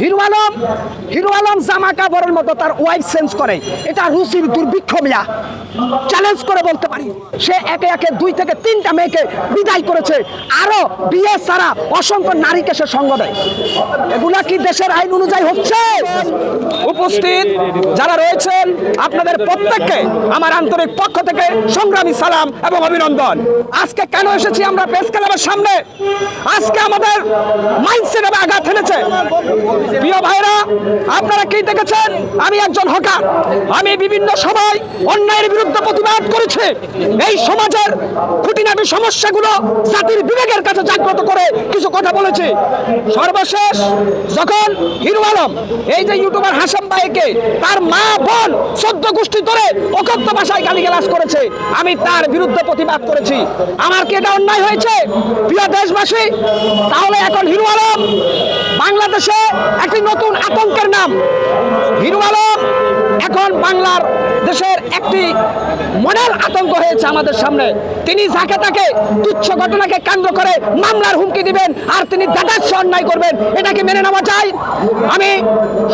Hero Alam hero Alam জামা কাপড়ের মতো তার ওয়াইফ চেঞ্জ করে। এটা রুচির দুর্ভিক্ষ মিয়া। চ্যালেঞ্জ করে বলতে পারি, সে একে একে দুই থেকে তিনটা মেয়েকে বিদায় করেছে। আরও বিয়ে ছাড়া অসংখ্য নারীকে সে সঙ্গ দেয়। এগুলা কি দেশের আইন অনুযায়ী হচ্ছে? উপস্থিত যারা রয়েছেন, আপনাদের প্রত্যেককে আমার আন্তরিক পক্ষ থেকে সংগ্রামী সালাম এবং অভিনন্দন। আজকে কেন এসেছি আমরা প্রেস ক্লাবের সামনে? আজকে আমাদের মাইন্ডসেটে আঘাত হেনেছে প্রিয় ভাইরা, আপনারা কি দেখেছেন? আমি একজন হকার। আমি বিভিন্ন সময় অন্যায়ের বিরুদ্ধে প্রতিবাদ করেছি। এই সমাজের খুঁটিনাটি সমস্যাগুলো জাতির বিবেকের কাছে জাগ্রত করে কিছু কথা বলেছি। সর্বশেষ, যখন হিরু আলম, এই যে ইউটিউবার হাসান ভাইকে তার মা বোন সদ্য গোষ্ঠী ধরে অকথ্য ভাষায় গালিগালাজ করেছে, আমি তার বিরুদ্ধে প্রতিবাদ করেছি। আমার কি এটা অন্যায় হয়েছে? প্রিয় দেশবাসী, তাহলে এখন হিরু আলম বাংলাদেশে একটি নতুন আতঙ্কের নাম। হিরু আলম এখন বাংলার দেশের একটি মডেল আতঙ্ক হয়েছে আমাদের সামনে। তিনি যাকে তাকে তুচ্ছ ঘটনাকে কেন্দ্র করে মামলার হুমকি দিবেন, আর তিনি দাদাস্য অন্যায় করবেন, এটাকে মেনে নেওয়া চাই আমি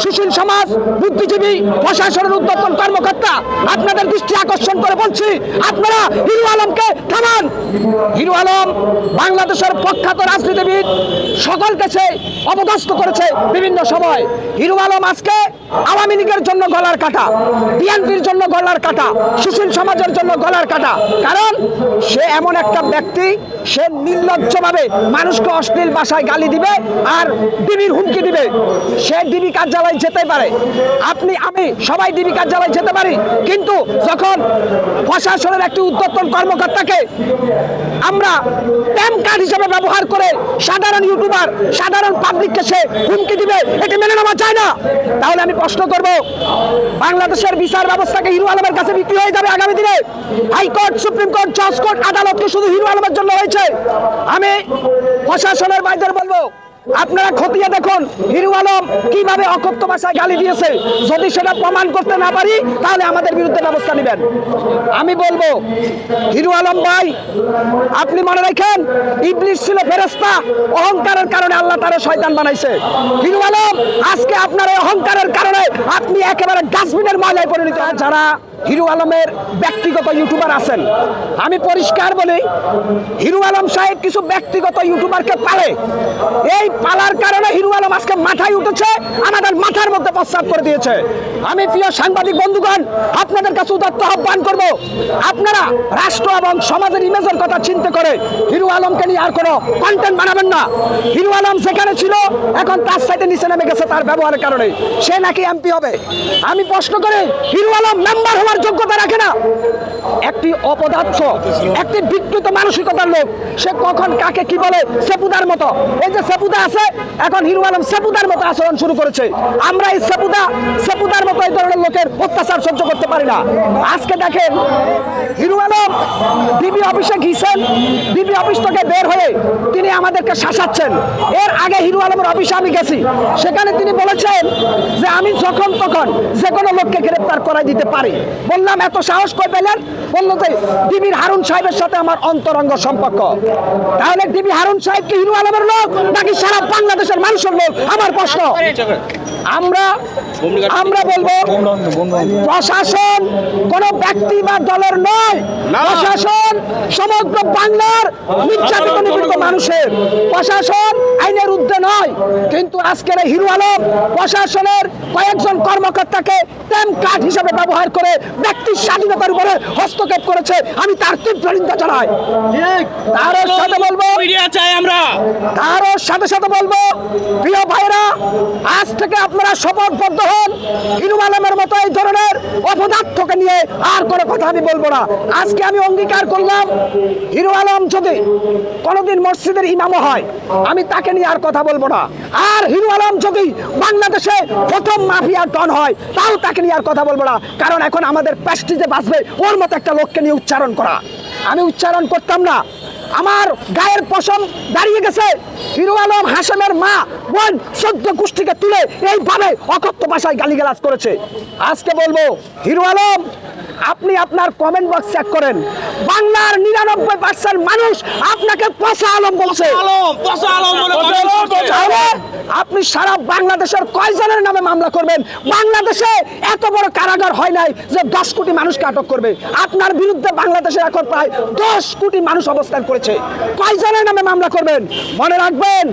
সুশীল সমাজ, বুদ্ধিজীবী, প্রশাসনের উদ্যোতন কর্মকর্তা, আপনাদের দৃষ্টি আকর্ষণ করে বলছি, আপনারা হিরু আলমকে থামান। হিরু আলম বাংলাদেশের প্রখ্যাত রাজনীতিবিদ, সকলকে সে অপদস্থ করেছে বিভিন্ন সময়। হিরু আলম আজকে আওয়ামী লীগের জন্য গলার কাটা বিএনপির জন্য গলার কাটা, সুশীল সমাজের জন্য গলার কাটা। কারণ সে এমন একটা ব্যক্তি, সে নির্লজ্জভাবে মানুষকে অশ্লীল বাসায় গালি দিবে আর ডিবির হুমকি দিবে। সে ডিবি কার্যালয় যেতে পারে। আপনি, আমি সবাই ডিবি কার্যালয় যেতে পারি। কিন্তু যখন প্রশাসনের একটি উদ্যোতন কর্মকর্তাকে আমরা প্যান কার্ড হিসেবে ব্যবহার করে সাধারণ ইউটিউবার, সাধারণ পাবলিককে সে হুমকি দিবে, এটি মেনে নেওয়া যায় না। তাহলে আমি প্রশ্ন করব বাংলাদেশের বিচার ব্যবস্থাকে হিরু আলমের কাছে বিক্রি হয়ে যাবে আগামী দিনে। হাইকোর্ট, সুপ্রিম কোর্ট, জজ কোর্ট, আদালতকে শুধু হিরু আলমের জন্য হয়েছে। আমি প্রশাসনের বাইদের বলব আপনারা খতিয়ে দেখুন, হিরু আলম কীভাবে অকথ্য ভাষায় গালি দিয়েছে। যদি সেটা প্রমাণ করতে না পারি, তাহলে আমাদের বিরুদ্ধে ব্যবস্থা নেবেন। আমি বলব, হিরু আলম ভাই, আপনি মনে রাখেন ইবলিশ ছিল ফেরেস্তা অহংকারের কারণে আল্লাহ তারে শয়তান বানাইছে। হিরু আলম, আজকে আপনার অহংকারের কারণে আপনি একেবারে ডাস্টবিনের ময়লায় পরিণত। যারা হিরু আলমের ব্যক্তিগত ইউটিউবার আছেন। আমি পরিষ্কার বলি, হিরু আলম সাহেব কিছু ব্যক্তিগত ইউটিউবারকে পালে। এই পালার কারণে হিরু আলম আজকে মাথায় উঠেছে, আমাদের মাথার মধ্যে প্রস্তাব করে দিয়েছে। আমি প্রিয় সাংবাদিক বন্ধুগণ, আপনাদের কাছে উদাত্ত আহ্বান করব, আপনারা রাষ্ট্র এবং সমাজের ইমেজের কথা চিন্তা করে হিরু আলমকে নিয়ে আর কোনো কন্টেন্ট বানাবেন না। হিরু আলম সেখানে ছিল, এখন তার সাইডে নিচে নেমে গেছে, তার ব্যবহারের কারণে। সে নাকি এমপি হবে। আমি প্রশ্ন করি, হিরু আলম মেম্বার হওয়ার যোগ্যতা রাখে না। একটি অপদার্থ, একটি বিকৃত মানসিকতার লোক, সে কখন কাকে কি বলে সেপুদার মতো। এই যে সেপুদা আছে, এখন হিরু আলম সেপুদার মতো আচরণ শুরু করেছে। আমরা এই সেপুদা, সেপুদার মতো এই ধরনের লোকের অত্যাচার সহ্য করতে পারি না। আজকে দেখেন, হিরু আলম, ডিবি অফিসে গিয়েছেন ডিবি অফিস থেকে বের হয়ে তিনি আমাদেরকে শাসাচ্ছেন। এর আগে হিরু আলমের অফিসে আমি গেছি। সেখানে তিনি বলেছেন যে, আমি যখন তখন যে কোনো লোককে গ্রেপ্তার করাই দিতে পারি। বললাম এত সাহস করে পেলেন? বলল যে ডিবির হারুন সাহেবের সাথে আমার অন্তরঙ্গ সম্পর্ক। তাহলে ডিবি হারুন সাহেব কি হিরু আলমের লোক নাকি সারা বাংলাদেশের মানুষের লোক? আমার প্রশ্ন। আমরা আমরা বলব প্রশাসন কোন ব্যক্তি বা দলের নয়। প্রশাসন সমগ্র বাংলার নির্যাতিত নিপীড়িত মানুষের। প্রশাসন আইনের ঊর্ধ্বে নয়। কিন্তু আজকের এই হিরু আলম প্রশাসনের কয়েকজন কর্মকর্তাকে টেম কার্ড হিসেবে ব্যবহার করে ব্যক্তির স্বাধীনতার উপরে হস্তক্ষেপ করেছে। আমি তার তীব্র নিন্দা জানাই। তার সাথে বলব আমরা। তারও সাথে সাথে বলব প্রিয় ভাইরা আজ থেকে আপনারা শপথবদ্ধ হন। হিরু আলমের মতো এই ধরনের অপদার্থকে নিয়ে আর কোনো কথা আমি বলব না। আজকে আমি অঙ্গীকার করলাম হিরু আলম যদি কোনোদিন মসজিদের ইমামও হয়। আমি তাকে নিয়ে আর কথা বলব না। আর হিরু আলম যদি বাংলাদেশে প্রথম মাফিয়া ডন হয়, তাও তাকে নিয়ে আর কথা বলব না। কারণ এখন আমাদের প্যাস্টিজে বাঁচবে ওর মতো একটা লোককে নিয়ে উচ্চারণ করা। আমি উচ্চারণ করতাম না। আমার গায়ের পশম দাঁড়িয়ে গেছে। হিরু আলম হাসামের মা, বোন সদ্য গোষ্ঠীকে তুলে এইভাবে অকথ্য ভাষায় গালিগালাজ করেছে। আজকে বলব, হিরু আলম আপনি আপনার কমেন্ট বক্স চেক করেন। বাংলার নিরানব্বই পার্সেন্ট মানুষ আপনাকে পচা আলম বলছে। আপনি সারা বাংলাদেশের কয়জনের নামে মামলা করবেন? বাংলাদেশে এত বড় কারাগার হয় নাই যে দশ কোটি মানুষকে আটক করবে। আপনার বিরুদ্ধে বাংলাদেশে এখন প্রায় দশ কোটি মানুষ অবস্থান করেছে। কয়জনের নামে মামলা করবেন? মনে রাখবেন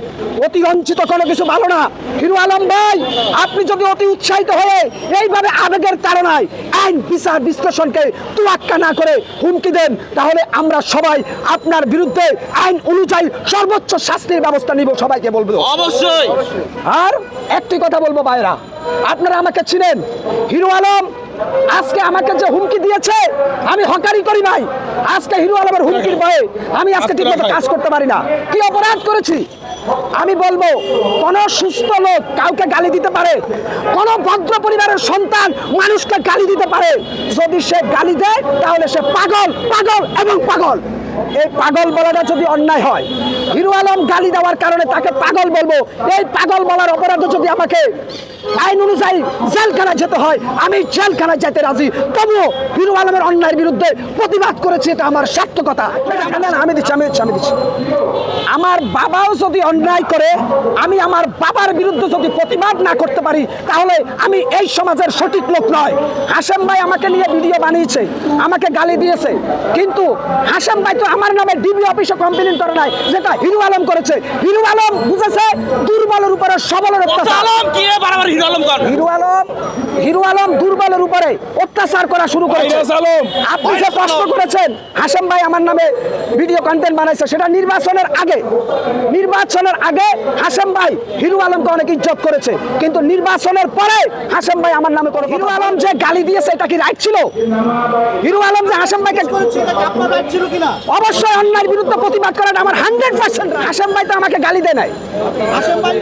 অতি রঞ্চিত কোনো কিছু ভালো না। হিরু আলম ভাই আপনি যদি অতি উৎসাহিত হয়ে এইভাবে আবেগের তাড়নায় আইন বিচার বিশ্লেষণকে তুয়াক্কা না করে হুমকি দেন তাহলে আমরা সবাই আপনার বিরুদ্ধে আইন অনুযায়ী সর্বোচ্চ শাস্তির ব্যবস্থা নিব সবাইকে বলব। অবশ্যই। আর একটি কথা বলব ভাইরা আপনারা আমাকে ছিলেন হিরো আলম আজকে আমাকে যে হুমকি দিয়েছে আমি হকারি করি নাই। আজকে হিরো আলমের হুমকির ভয়ে আমি আজকে ঠিকমতো কাজ করতে পারি না। কি অপরাধ করেছি? আমি বলব কোন সুস্থ লোক কাউকে গালি দিতে পারে কোন ভদ্র পরিবারের সন্তান মানুষকে গালি দিতে পারে। যদি সে গালি দেয় তাহলে সে পাগল পাগল এবং পাগল। এই পাগল বলাটা যদি অন্যায় হয়, হিরো আলম গালি দেওয়ার কারণে তাকে পাগল বলব। এই পাগল বলার অপরাধে যদি আমাকে আইন অনুযায়ী জেলখানায় যেতে হয়, আমি জেলখানায় যেতে রাজি। তবুও হিরো আলমের অন্যায়ের বিরুদ্ধে প্রতিবাদ করেছি, এটা আমার সার্থকতা। আমি দিচ্ছি আমি দিচ্ছি আমি দিচ্ছি। আমার বাবাও যদি অন্যায় করে, আমি আমার বাবার বিরুদ্ধে যদি প্রতিবাদ না করতে পারি, তাহলে আমি এই সমাজের সঠিক লোক নয়। হাসেম ভাই আমাকে নিয়ে ভিডিও বানিয়েছে, আমাকে গালি দিয়েছে। কিন্তু হাসেম ভাই তো আমার নামে ডিবি অফিসে কমপ্লেন করে নাই যেটা হিরু আলম করেছে। হিরু আলম বুঝেছে দুর্বলের উপরে সবলের অত্যাচার। আলম কি বারবার হিরো আলম কর? হিরু আলম হিরু আলম দুর্বলের উপরে অত্যাচার করা শুরু করেছে। আপনি যে প্রশ্ন করেছেন হাসেম ভাই আমার নামে ভিডিও কন্টেন্ট বানাইছে সেটা নির্বাচনের আগে নির্বাচনের আগে হাসেম ভাই হিরু আলমকে অনেক ইজ্জত করেছে। কিন্তু নির্বাচনের পরে হাসেম ভাই আমার নামে কোনো হিরু আলম যে গালি দিয়েছে এটা কি রাইট ছিল? হিরু আলম যে হাসেম ভাইকে অবশ্যই অন্যায়ের বিরুদ্ধে প্রতিবাদ করেন আমার হান্ড্রেড পার্সেন্ট হাসেম ভাই তো আমাকে গালি দেয় নাই। আসেম ভাই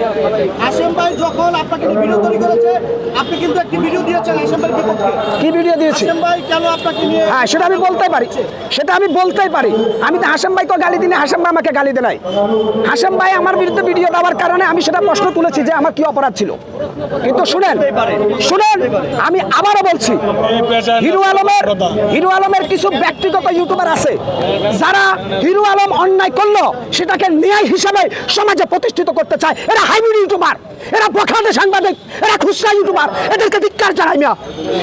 ভাই যখন আপনাকে ভিডিও তৈরি করেছে আপনি কিন্তু একটি ভিডিও দিয়েছেন আসেম ভাইয়ের বিপক্ষে। কি ভিডিও দিয়েছি? ভাই কেন আপনাকে হ্যাঁ সেটা আমি বলতে পারি। সেটা আমি বলতেই পারি। আমি তো হাসেম ভাইকে গালি দিনে হাসেম ভাই আমাকে গালি দেয় হাসেম ভাই আমার বিরুদ্ধে ভিডিও দেওয়ার কারণে আমি সেটা প্রশ্ন তুলেছি যে আমার কি অপরাধ ছিল। কিন্তু শুনেন শুনেন, আমি আবারও বলছি, হিরু আলমের হিরু আলমের কিছু ব্যক্তিগত ইউটিউবার আছে, যারা হিরু আলম অন্যায় করল, সেটাকে ন্যায় হিসাবে সমাজে প্রতিষ্ঠিত করতে চায়। এরা হাইব্রিড ইউটিউবার, এরা প্রখাতে সাংবাদিক, এরা খুচরা ইউটিউবার, এদেরকে ধিক্কার জানাই মিয়া।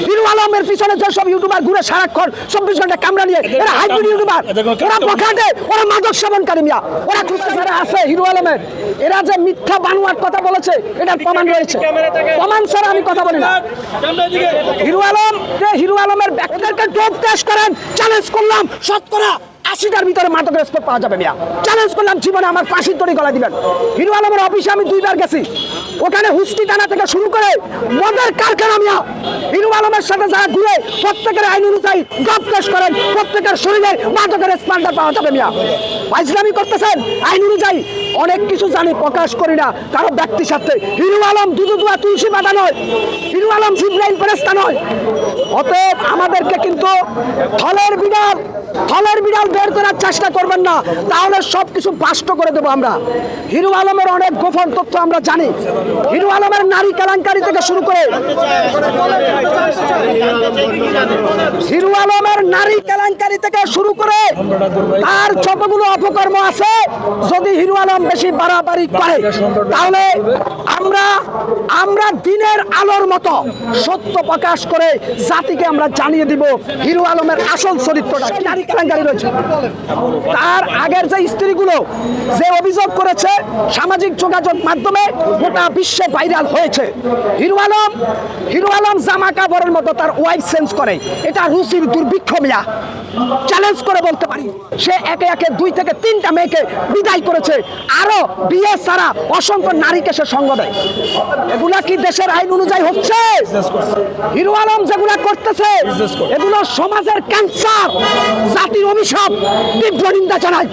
হিরু আলমের পিছনে যেসব ইউটিউবার ঘুরে সারাক্ষণ চব্বিশ ঘণ্টা কামরা নিয়ে, এরা হাইব্রিড ইউটিউবার, ওরা প্রখাতে ওরা মাদক সেবনকারী মিয়া। ওরা খুচরা যারা আছে হিরু আলমের, এরা যে মিথ্যা বানুয়ার কথা বলেছে এটা প্রমাণ রয়েছে। প্রমাণ ছাড়া আমি কথা বলি না। হিরু আলম যে হিরু আলমের ব্যক্তিদেরকে ডোপ টেস্ট করেন চ্যালেঞ্জ করলাম শতকরা আশিটার ভিতরে মাদকের স্পট পাওয়া যাবে মিয়া। চ্যালেঞ্জ করলাম জীবনে আমার ফাঁসির দড়ি গলা দিবেন। হিরু আলমের অফিসে আমি দুইবার গেছি। ওখানে হুস্কি টানা থেকে শুরু করে মদের কারখানা মিয়া। হিরু আলমের সাথে যারা ঘুরে প্রত্যেকের আইন অনুযায়ী টেস্ট করেন প্রত্যেকের শরীরে মাদকের স্পান্ডার পাওয়া যাবে মিয়া। ফাইজলামি করতেছেন আইন অনুযায়ী অনেক কিছু জানি, প্রকাশ করি না। কারও ব্যক্তির সাথে। হিরু আলম দুধু দুয়া তুলসী বাধা নয়। হিরু আলম জিব্রাইল ফেরেস্তা নয়। অতএব আমাদেরকে কিন্তু থলের বিড়াল থলের বিড়াল বের করার চেষ্টা করবেন না। তাহলে সব কিছু বাষ্ট করে দেবো আমরা। হিরু আলমের অনেক গোপন তথ্য আমরা জানি। হিরু আলমের নারী কেলেঙ্কারি থেকে শুরু করে হিরু আলমের নারী কেলেঙ্কারি থেকে শুরু করে তার যতগুলো অপকর্ম আছে, যদি হিরু আলম বেশি বাড়াবাড়ি করে। তাহলে আমরা আমরা দিনের আলোর মতো সত্য প্রকাশ করে জাতিকে আমরা জানিয়ে দিব হিরু আলমের আসল চরিত্রটা। নারী কেলেঙ্কারি রয়েছে? তার আগের যে স্ত্রীগুলো যে অভিযোগ করেছে সামাজিক যোগাযোগ মাধ্যমে গোটা বিশ্বে ভাইরাল হয়েছে। হিরু আলম হিরু আলম জামা কাপড়ের মতো তার ওয়াইফ চেঞ্জ করে। এটা রুচির দুর্ভিক্ষ মিয়া। চ্যালেঞ্জ করে বলতে পারি। সে একে একে দুই থেকে তিনটা মেয়েকে বিদায় করেছে। আরও বিয়ে ছাড়া অসংখ্য নারীকে সে সঙ্গ দেয়। এগুলা কি দেশের আইন অনুযায়ী হচ্ছে? হিরু আলম যেগুলা করতেছে এগুলো সমাজের ক্যান্সার জাতির অভিশাপ তীব্র নিন্দা জানায়।